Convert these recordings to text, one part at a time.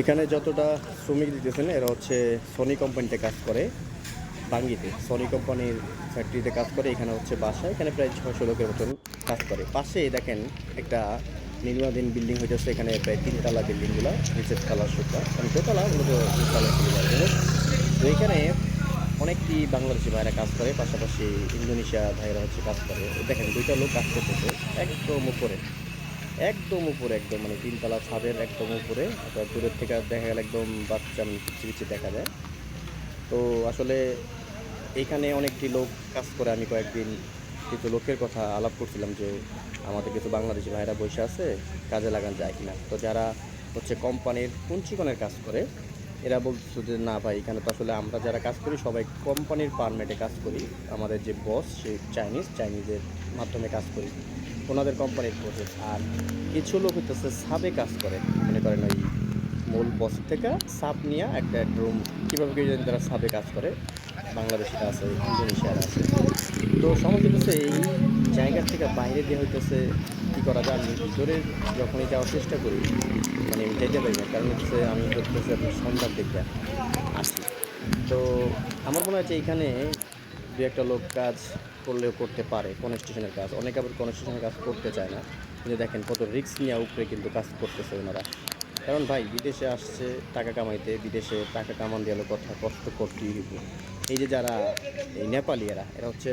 এখানে যতটা শ্রমিক দিতেছেন, এরা হচ্ছে সনি কোম্পানিতে কাজ করে, বাঙ্গিতে। সনি কোম্পানির ফ্যাক্টরিতে কাজ করে, এখানে হচ্ছে বাসা, এখানে প্রায় ছশো লোকের মতন কাজ করে। পাশে দেখেন একটা নির্মাণাধীন বিল্ডিং হইতেছে, এখানে প্রায় তিনতলা বিল্ডিংগুলো নিচের তলা সুতা মানে দোতলা, মূলত তিনতলা তো এখানে অনেকটি বাংলাদেশি ভাইরা কাজ করে, পাশাপাশি ইন্দোনেশিয়া ভাইরা হচ্ছে কাজ করে। দেখেন দুইটা লোক কাজ করতেছে, একদম উপরে। একদম উপরে, একদম মানে তিনতলা ছাদের একদম উপরে। অর্থাৎ দূরের থেকে দেখা গেল একদম বাচ্চা পিছিয়ে পিছিয়ে দেখা যায়। তো আসলে এখানে অনেকটি লোক কাজ করে। আমি কয়েকদিন কিছু লোকের কথা আলাপ করছিলাম যে, আমাদের কিছু বাংলাদেশি ভাইরা বসে আছে, কাজে লাগান যায় কিনা? তো যারা হচ্ছে কোম্পানির কুঞ্চিকনের কাজ করে, এরা বলছে যে, না ভাই, এখানে তো আসলে আমরা যারা কাজ করি, সবাই কোম্পানির পারমিটে কাজ করি। আমাদের যে বস সে চাইনিজ চাইনিজের মাধ্যমে কাজ করি। ওনাদের কোম্পানির প্রসেস আর কিছু লোক হইতেছে সাবে কাজ করে। মনে করেন ওই মূল বস থেকে সাপ নিয়ে একটা রুম কীভাবে কি যদি তারা সাবে কাজ করে। বাংলাদেশিরা আছে, ইন্দোনেশিয়ার আছে। তো হচ্ছে এই জায়গার থেকে বাইরে দিয়ে হইতেছে কী করা যায়? আমি ভিতরে যখনই যাওয়ার চেষ্টা করি মানে আমি যেতে পারি না। কারণ হচ্ছে আমি হচ্ছে আপনার সন্ধ্যার দিকটা আসি। তো আমার মনে হচ্ছে এইখানে দু একটা লোক কাজ করলেও করতে পারে কনস্ট্রাকশনের কাজ। অনেকে আবার কনস্ট্রাকশনের কাজ করতে চায় না। কিন্তু দেখেন কত রিস্ক নিয়ে উপরে কিন্তু কাজ করতেছে ওনারা। কারণ ভাই, বিদেশে আসছে টাকা কামাইতে, বিদেশে টাকা কামান দিয়ে কথা, কষ্ট করতেই হইব। এই যে যারা, এই নেপালি এরা এরা হচ্ছে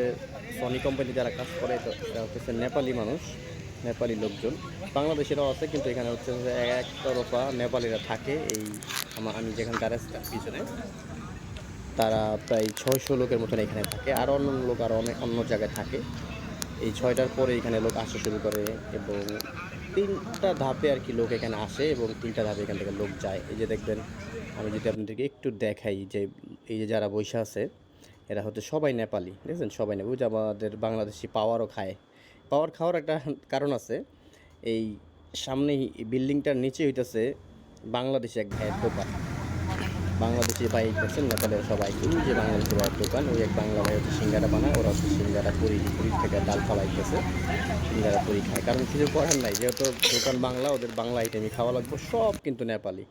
সনি কোম্পানি যারা কাজ করে তো এরা হচ্ছে নেপালি মানুষ, নেপালি লোকজন। বাংলাদেশেরাও আছে, কিন্তু এখানে হচ্ছে একতরফা নেপালিরা থাকে এই আমি যেখানে দাঁড়াচ্ছি পিছনে। তারা প্রায় ছয়শো লোকের মতন এখানে থাকে আর অন্য লোক আরও অনেক অন্য জায়গায় থাকে। এই ছয়টার পরে এখানে লোক আসা শুরু করে এবং তিনটা ধাপে আর কি লোক এখানে আসে এবং তিনটা ধাপে এখান থেকে লোক যায়। এই যে দেখবেন, আমি যদি আপনাদেরকে একটু দেখাই যে এই যে যারা বসে আছে, এরা হচ্ছে সবাই নেপালি, দেখছেন? সবাই নেপালি। যে আমাদের বাংলাদেশি পাওয়ারও খায়। পাওয়ার খাওয়ার একটা কারণ আছে, এই সামনেই বিল্ডিংটার নিচে হইতেছে বাংলাদেশে এক ভাইয়ের দোকান। বাংলাদেশি ভাই করছেন নেপালের সবাই। করি যে বাংলাদেশি ভাইয়ের দোকান, ওই এক বাংলা ভাই হচ্ছে সিঙ্গারা বানায়, ওরা হচ্ছে সিঙ্গারা পুরি, পুরী থেকে ডাল ফালাই গেছে সিঙ্গারা পুরি খায়। কারণ কিছু করার নাই, যেহেতু দোকান বাংলা, ওদের বাংলা আইটেমই খাওয়া লাগবে, সব কিন্তু নেপালি।